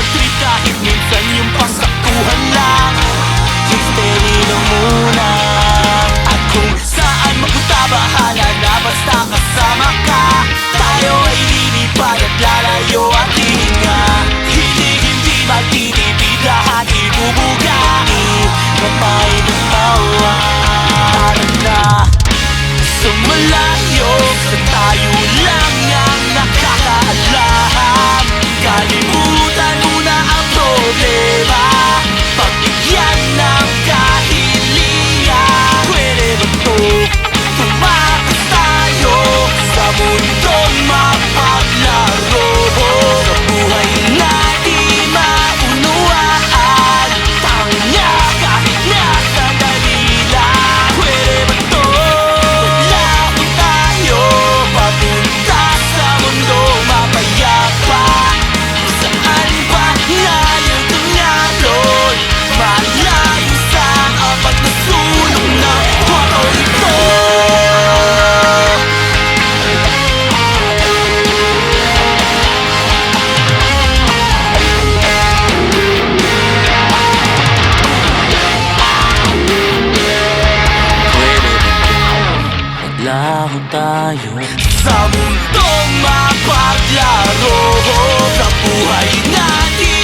escrita Maglaro tayo. Sa mundong mapaglaro Sa buhay na di